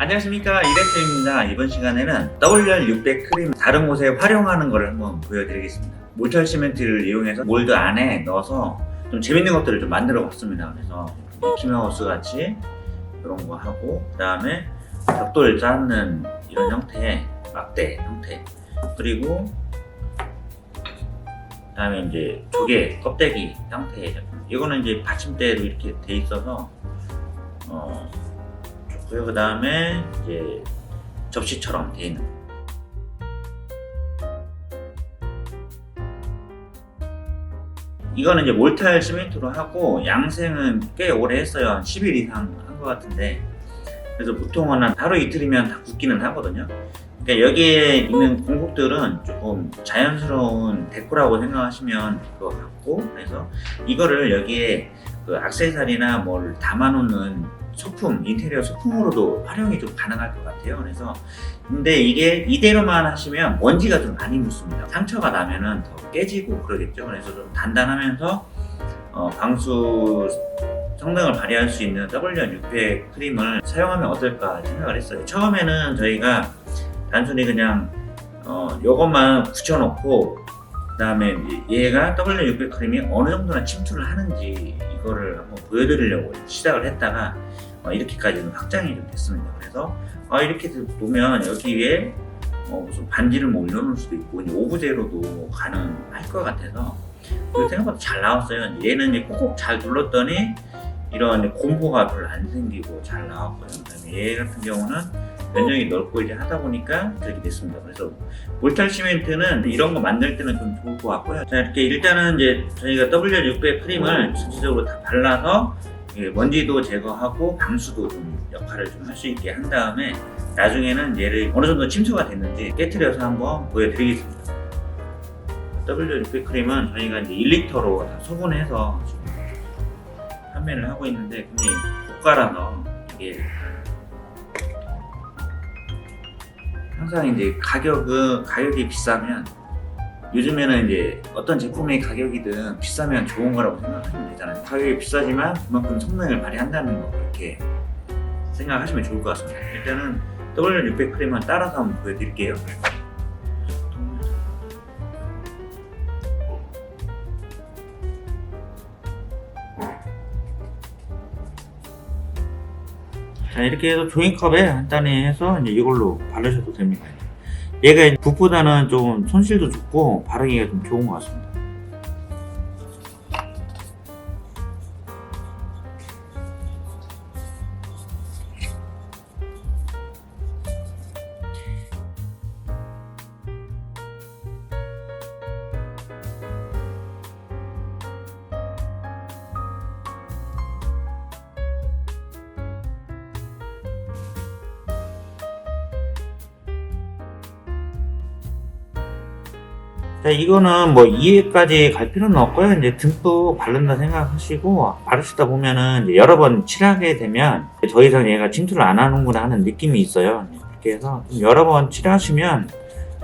안녕하십니까. 이렉트입니다. 이번 시간에는 WR600 크림 다른 곳에 활용하는 것을 한번 보여드리겠습니다. 몰탈 시멘트를 이용해서 몰드 안에 넣어서 좀 재밌는 것들을 좀 만들어 봤습니다. 그래서 미키마우스 같이 이런 거 하고 그 다음에 벽돌 쌓는 이런 형태의 막대 형태. 그리고 그 다음에 이제 조개 껍데기 형태의 제품. 이거는 이제 받침대로 이렇게 돼 있어서 어 좋고요 그 다음에 이제 접시처럼 돼 있는 이거는 이제 몰탈 시멘트로 하고 양생은 꽤 오래 했어요. 한 10일 이상 한 것 같은데. 그래서 보통은 한 하루 이틀이면 다 굳기는 하거든요. 그러니까 여기에 있는 공국들은 조금 자연스러운 데코라고 생각하시면 될 것 같고 그래서 이거를 여기에 그 액세서리나 뭘 담아놓는 소품, 인테리어 소품으로도 활용이 좀 가능할 것 같아요. 그래서 근데 이게 이대로만 하시면 먼지가 좀 많이 묻습니다. 상처가 나면은 더 깨지고 그러겠죠. 그래서 좀 단단하면서 어, 방수 성능을 발휘할 수 있는 WR600 크림을 사용하면 어떨까 생각을 했어요. 처음에는 저희가 단순히 그냥 어, 요것만 붙여놓고 그다음에 얘가 W600 크림이 어느 정도나 침투를 하는지 이거를 한번 보여드리려고 시작을 했다가 어, 이렇게까지는 확장이 좀 됐습니다. 그래서 아, 이렇게 놓으면 여기 위에 어, 무슨 반지를 뭐 올려놓을 수도 있고 오브제로도 가능할 것 같아서 생각보다 잘 나왔어요. 얘는 이제 꼭꼭 잘 눌렀더니 이런 곰보가 별로 안 생기고 잘 나왔고요. 그다음에 얘 같은 경우는 면적이 넓고 이제 하다 보니까 이렇게 됐습니다. 그래서 몰탈 시멘트는 이런 거 만들 때는 좀 좋을 것 같고요. 자 이렇게 일단은 이제 저희가 W600 크림을 전체적으로 다 발라서 예, 먼지도 제거하고 방수도 좀 역할을 좀 할 수 있게 한 다음에 나중에는 얘를 어느 정도 침투가 됐는지 깨트려서 한번 보여드리겠습니다. W600 크림은 저희가 이제 1리터로 다 소분해서 판매를 하고 있는데 굉장히 고가라서 이게 항상 이제 가격은 가격이 비싸면 요즘에는 이제 어떤 제품의 가격이든 비싸면 좋은 거라고 생각하시면 되잖아요. 가격이 비싸지만 그만큼 성능을 발휘한다는 거 그렇게 생각하시면 좋을 것 같습니다. 일단은 W600 크림을 따라서 한번 보여드릴게요. 자 이렇게 해서 종이컵에 간단히 해서 이제 이걸로 바르셔도 됩니다. 얘가 붓보다는 좀 손실도 좋고 바르기가 좀 좋은 것 같습니다. 자, 이거는 뭐 이해까지 갈 필요는 없고요. 이제 듬뿍 바른다 생각하시고 바르시다 보면은 여러 번 칠하게 되면 더 이상 얘가 침투를 안 하는구나 하는 느낌이 있어요. 그렇게 해서 좀 여러 번 칠하시면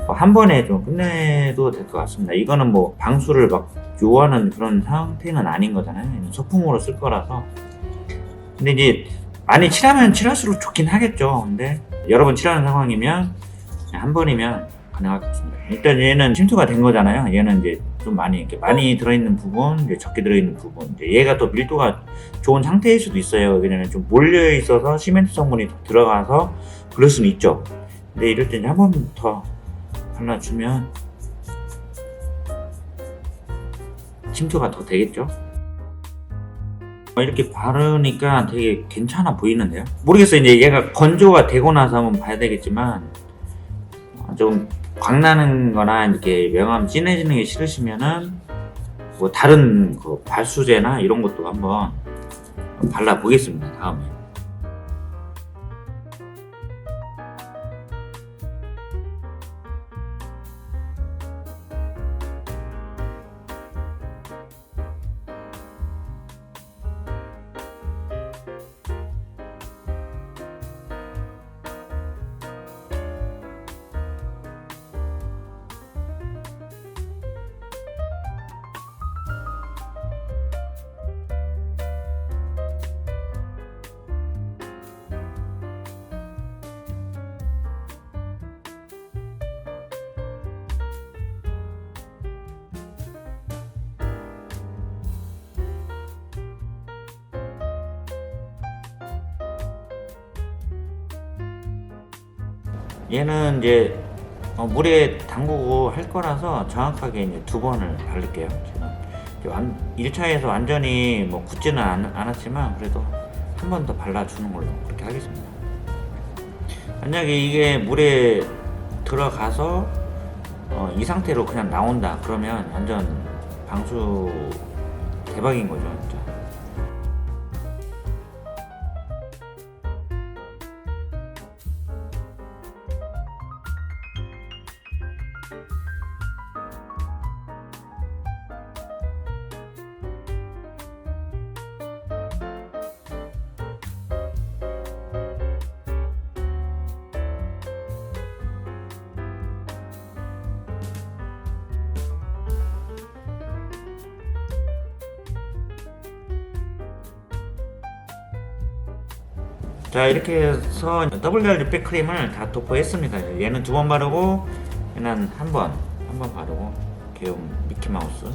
뭐한 번에 좀 끝내도 될 것 같습니다. 이거는 뭐 방수를 막 요하는 그런 상태는 아닌 거잖아요. 소품으로 쓸 거라서. 근데 이제 많이 칠하면 칠할수록 좋긴 하겠죠. 근데 여러 번 칠하는 상황이면 한 번이면 같습니다. 일단 얘는 침투가 된 거잖아요. 얘는 이제 좀 많이 이렇게 많이 들어있는 부분, 이제 적게 들어있는 부분. 이제 얘가 또 밀도가 좋은 상태일 수도 있어요. 왜냐면 좀 몰려 있어서 시멘트 성분이 더 들어가서 그럴 수는 있죠. 근데 이럴 때한번 더 발라주면 침투가 더 되겠죠. 어, 이렇게 바르니까 되게 괜찮아 보이는데요. 모르겠어요. 이제 얘가 건조가 되고 나서 한번 봐야 되겠지만 어, 좀 광나는 거나 이렇게 명암 진해지는 게 싫으시면은 뭐 다른 그 발수제나 이런 것도 한번 발라 보겠습니다 다음에 얘는 이제 어, 물에 담그고 할 거라서 정확하게 이제 두 번을 바를게요. 완, 1차에서 완전히 뭐 굳지는 않, 않았지만 그래도 한 번 더 발라주는 걸로 그렇게 하겠습니다. 만약에 이게 물에 들어가서 어, 이 상태로 그냥 나온다 그러면 완전 방수 대박인 거죠 자 이렇게 해서 WR600 크림을 다 도포했습니다. 얘는 두 번 바르고 얘는 한 번, 한 번 바르고 귀여운 미키마우스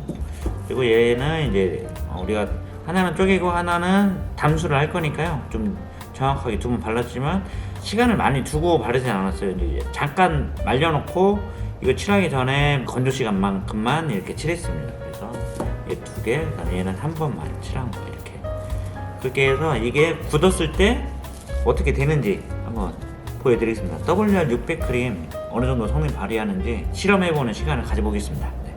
그리고 얘는 이제 어, 우리가 하나는 쪼개고 하나는 담수를 할 거니까요. 좀 정확하게 두 번 발랐지만 시간을 많이 두고 바르진 않았어요. 이제 잠깐 말려놓고 이거 칠하기 전에 건조 시간만큼만 이렇게 칠했습니다. 그래서 얘 두 개, 그다음에 얘는 한 번만 칠한 거 이렇게. 그렇게 해서 이게 굳었을 때 어떻게 되는지 한번 보여드리겠습니다. WR600 크림 어느 정도 성능 발휘하는지 실험해보는 시간을 가져보겠습니다. 네.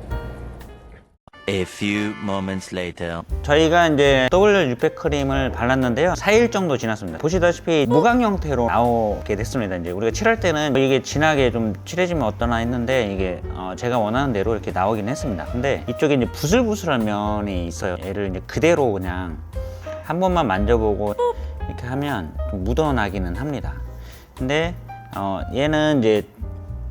A few moments later. 저희가 이제 WR600 크림을 발랐는데요. 4일 정도 지났습니다. 보시다시피 무광 형태로 나오게 됐습니다. 이제 우리가 칠할 때는 이게 진하게 좀 칠해지면 어떠나 했는데 이게 어, 제가 원하는 대로 이렇게 나오긴 했습니다. 근데 이쪽에 이제 부슬부슬한 면이 있어요. 얘를 이제 그대로 그냥 한 번만 만져보고 이렇게 하면 좀 묻어나기는 합니다. 근데 어, 얘는 이제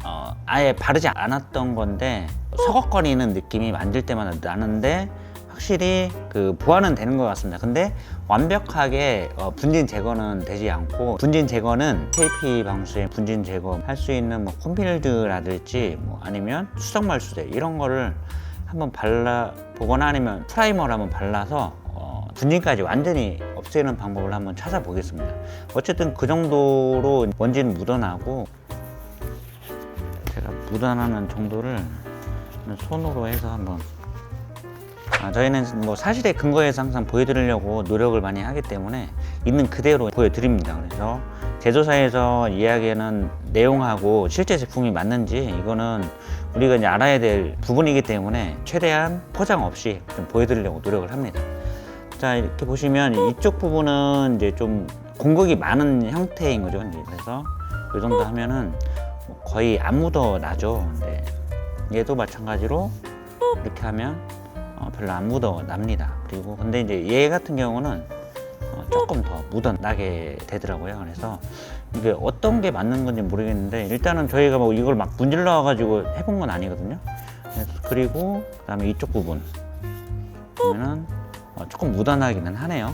어, 아예 바르지 않았던 건데 서걱거리는 느낌이 만질 때마다 나는데 확실히 그 보완은 되는 것 같습니다. 근데 완벽하게 어, 분진 제거는 되지 않고 분진 제거는 KP 방수에 분진 제거 할 수 있는 뭐 콤필드라든지 뭐 아니면 수성말수대 이런 거를 한번 발라 보거나 아니면 프라이머를 한번 발라서 어, 분진까지 완전히 없애는 방법을 한번 찾아보겠습니다. 어쨌든 그 정도로 먼지는 묻어나고 제가 묻어나는 정도를 손으로 해서 한번 아, 저희는 뭐 사실에 근거해서 항상 보여드리려고 노력을 많이 하기 때문에 있는 그대로 보여드립니다. 그래서 제조사에서 이야기하는 내용하고 실제 제품이 맞는지 이거는 우리가 이제 알아야 될 부분이기 때문에 최대한 포장 없이 좀 보여드리려고 노력을 합니다. 자 이렇게 보시면 이쪽 부분은 이제 좀 공격이 많은 형태인 거죠. 그래서 이 정도 하면은 뭐 거의 안 묻어 나죠. 근데 얘도 마찬가지로 이렇게 하면 어, 별로 안 묻어 납니다. 그리고 근데 이제 얘 같은 경우는 어, 조금 더 묻어 나게 되더라고요. 그래서 이게 어떤 게 맞는 건지 모르겠는데 일단은 저희가 뭐 이걸 막 문질러 가지고 해본 건 아니거든요. 그리고 그다음에 이쪽 부분 보면은 어, 조금 묻어나기는 하네요.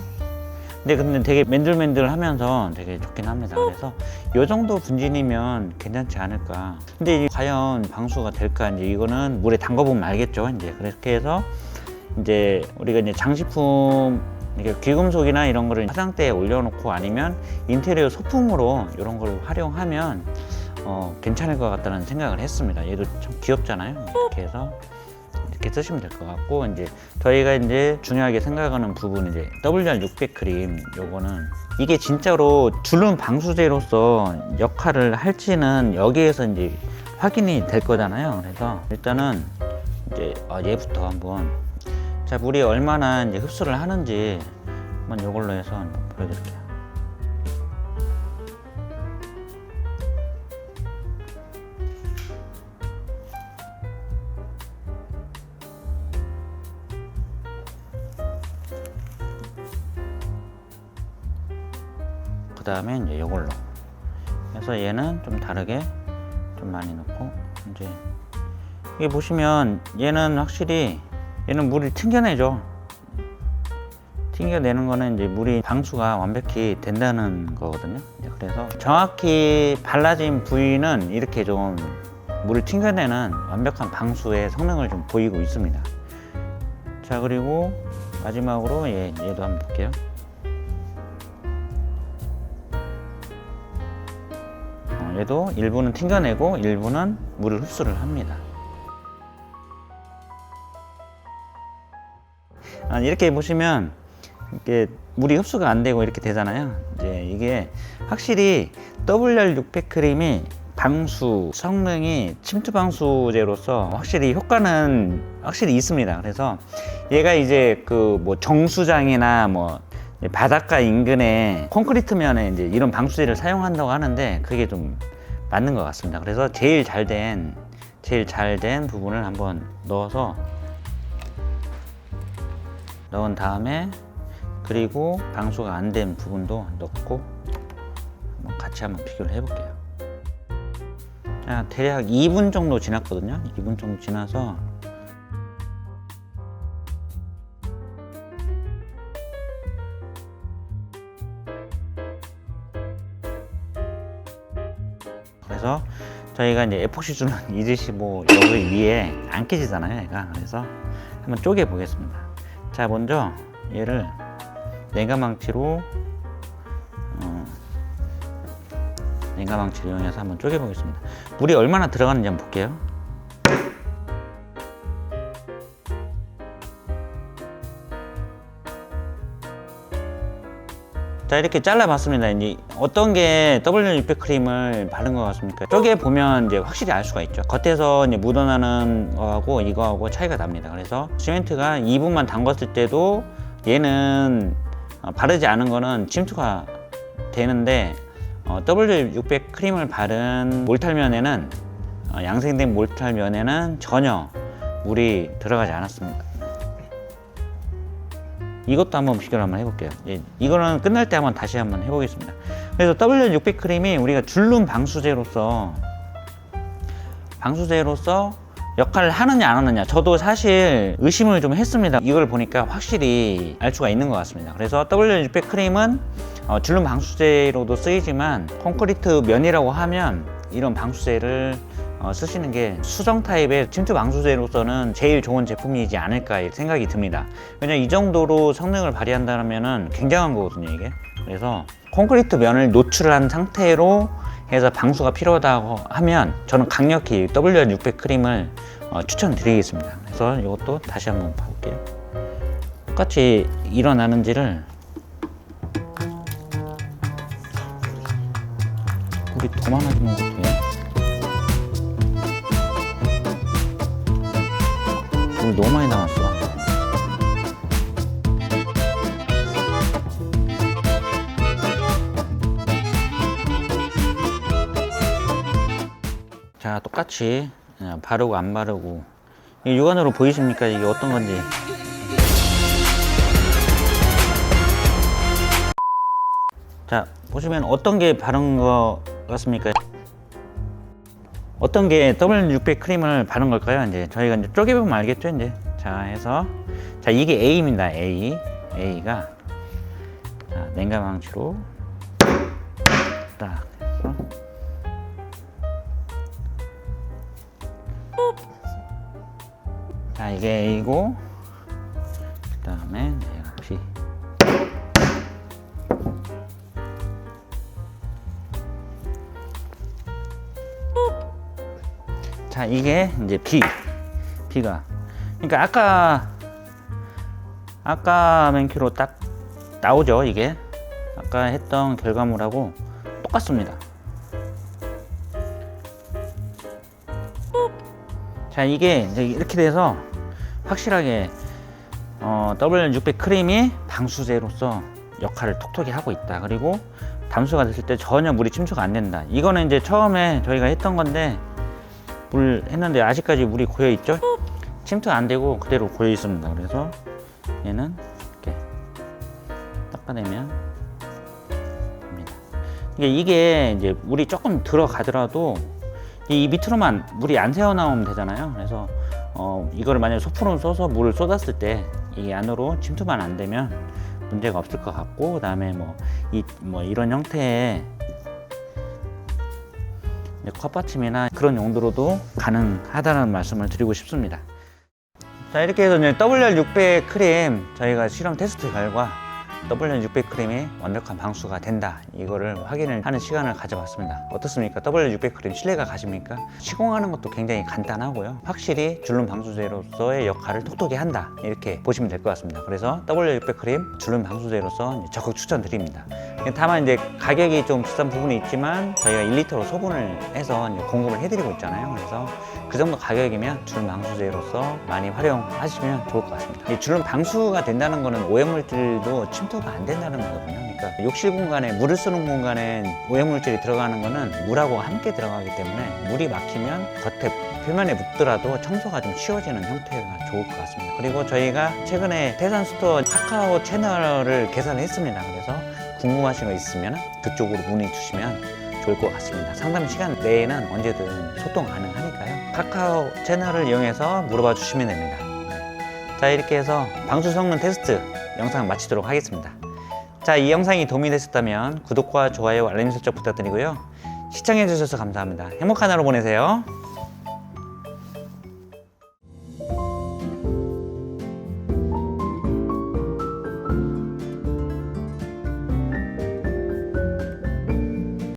근데 근데 되게 맨들맨들 하면서 되게 좋긴 합니다. 그래서 이 정도 분진이면 괜찮지 않을까. 근데 과연 방수가 될까? 이제 이거는 물에 담궈보면 알겠죠. 이제 그렇게 해서 이제 우리가 이제 장식품 이게 귀금속이나 이런 거를 화장대에 올려놓고 아니면 인테리어 소품으로 이런 걸 활용하면 어, 괜찮을 것 같다는 생각을 했습니다. 얘도 참 귀엽잖아요. 이렇게 해서 이렇게 쓰시면 될 것 같고 이제 저희가 이제 중요하게 생각하는 부분 이제 WR600 크림 요거는 이게 진짜로 줄눈 방수제로서 역할을 할지는 여기에서 이제 확인이 될 거잖아요. 그래서 일단은 이제 아, 얘부터 한번 자 물이 얼마나 이제 흡수를 하는지 한번 요걸로 해서 한번 보여드릴게요. 다음에 이제 이걸로. 그래서 얘는 좀 다르게 좀 많이 넣고 이제 이게 보시면 얘는 확실히 얘는 물을 튕겨내죠. 튕겨내는 거는 이제 물이 방수가 완벽히 된다는 거거든요. 그래서 정확히 발라진 부위는 이렇게 좀 물을 튕겨내는 완벽한 방수의 성능을 좀 보이고 있습니다. 자 그리고 마지막으로 얘, 얘도 한번 볼게요 얘도 일부는 튕겨내고 일부는 물을 흡수를 합니다. 아, 이렇게 보시면 이게 물이 흡수가 안 되고 이렇게 되잖아요. 이제 이게 확실히 WR600 크림이 방수 성능이 침투 방수제로서 확실히 효과는 확실히 있습니다. 그래서 얘가 이제 그 뭐 정수장이나 뭐 바닷가 인근에 콘크리트 면에 이제 이런 방수제를 사용한다고 하는데 그게 좀 맞는 것 같습니다. 그래서 제일 잘 된 제일 잘 된 부분을 한번 넣어서 넣은 다음에 그리고 방수가 안 된 부분도 넣고 한번 같이 한번 비교를 해볼게요. 자, 대략 2분 정도 지났거든요. 2분 정도 지나서 저희가 이제 에폭시 주는 이듯이 뭐 여기 위에 안 깨지잖아요, 얘가. 그래서 한번 쪼개 보겠습니다. 자, 먼저 얘를 냉각망치로 어, 냉각망치를 이용해서 한번 쪼개 보겠습니다. 물이 얼마나 들어가는지 한번 볼게요. 자 이렇게 잘라봤습니다. 이제 어떤 게 W600 크림을 바른 것 같습니까? 쪼개 보면 이제 확실히 알 수가 있죠. 겉에서 이제 묻어나는 거하고 이거하고 차이가 납니다. 그래서 시멘트가 2분만 담궜을 때도 얘는 어, 바르지 않은 거는 침투가 되는데 어, W600 크림을 바른 몰탈면에는 어, 양생된 몰탈면에는 전혀 물이 들어가지 않았습니다. 이것도 한번 비교를 한번 해볼게요. 예, 이거는 끝날 때 한번 다시 한번 해보겠습니다. 그래서 W600 크림이 우리가 줄눈 방수제로서 방수제로서 역할을 하느냐 안 하느냐 저도 사실 의심을 좀 했습니다. 이걸 보니까 확실히 알 수가 있는 것 같습니다. 그래서 W600 크림은 어, 줄눈 방수제로도 쓰이지만 콘크리트 면이라고 하면 이런 방수제를 어, 쓰시는 게 수정 타입의 침투 방수제로서는 제일 좋은 제품이지 않을까 생각이 듭니다. 왜냐면 이 정도로 성능을 발휘한다면 굉장한 거거든요, 이게. 그래서 콘크리트 면을 노출한 상태로 해서 방수가 필요하다고 하면 저는 강력히 WR600 크림을 어, 추천드리겠습니다. 그래서 이것도 다시 한번 봐볼게요. 똑같이 일어나는지를 물이 더 많아지는 것 같아 요. 물 너무 많이 나왔어. 자, 똑같이 그냥 바르고 안 바르고 이 육안으로 보이십니까? 이게 어떤 건지. 자, 보시면 어떤 게 바른 거 같습니까? 어떤 게 W600 크림을 바른 걸까요? 이제 저희가 이제 쪼개보면 알겠죠, 이제. 자, 해서 자, 이게 A입니다. A. A가 자, 냉각 망치로 딱 해서 자, 이게 A고 그 다음에 자 이게 이제 B B가. 그러니까 아까 아까 맨큐로 딱 나오죠 이게. 아까 했던 결과물하고 똑같습니다. 자 이게 이렇게 돼서 확실하게 어, W600 크림이 방수제로서 역할을 톡톡히 하고 있다. 그리고 담수가 됐을 때 전혀 물이 침투가 안 된다. 이거는 이제 처음에 저희가 했던 건데 물 했는데 아직까지 물이 고여 있죠? 침투 안 되고 그대로 고여 있습니다. 그래서 얘는 이렇게 닦아내면 됩니다. 이게 이게 이제 물이 조금 들어가더라도 이 밑으로만 물이 안 새어 나오면 되잖아요. 그래서 어 이거를 만약에 소프로 써서 물을 쏟았을 때 이 안으로 침투만 안 되면 문제가 없을 것 같고 그다음에 뭐이뭐 이런 형태의 컵받침이나 그런 용도로도 가능하다는 말씀을 드리고 싶습니다. 자 이렇게 해서 이제 WR600 크림 저희가 실험 테스트 결과 W600 크림이 완벽한 방수가 된다. 이거를 확인을 하는 시간을 가져봤습니다. 어떻습니까? W600 크림 신뢰가 가십니까? 시공하는 것도 굉장히 간단하고요. 확실히 줄눈 방수제로서의 역할을 톡톡히 한다. 이렇게 보시면 될 것 같습니다. 그래서 W600 크림 줄눈 방수제로서 적극 추천드립니다. 다만 이제 가격이 좀 비싼 부분이 있지만 저희가 1리터로 소분을 해서 공급을 해드리고 있잖아요. 그래서 그 정도 가격이면 줄눈 방수제로서 많이 활용하시면 좋을 것 같습니다. 이 줄눈 방수가 된다는 거는 오염물질도 침 투가 안 된다는 거거든요. 그러니까 욕실 공간에 물을 쓰는 공간에 오염물질이 들어가는 거는 물하고 함께 들어가기 때문에 물이 막히면 겉에 표면에 묻더라도 청소가 좀 쉬워지는 형태가 좋을 것 같습니다. 그리고 저희가 최근에 태산 스토어 카카오 채널을 개설했습니다. 그래서 궁금하신 거 있으면 그쪽으로 문의 주시면 좋을 것 같습니다. 상담 시간 내에는 언제든 소통 가능하니까요. 카카오 채널을 이용해서 물어봐 주시면 됩니다. 자, 이렇게 해서 방수 성능 테스트 영상 마치도록 하겠습니다. 자, 이 영상이 도움이 되셨다면 구독과 좋아요, 알림 설정 부탁드리고요. 시청해 주셔서 감사합니다. 행복한 하루 보내세요.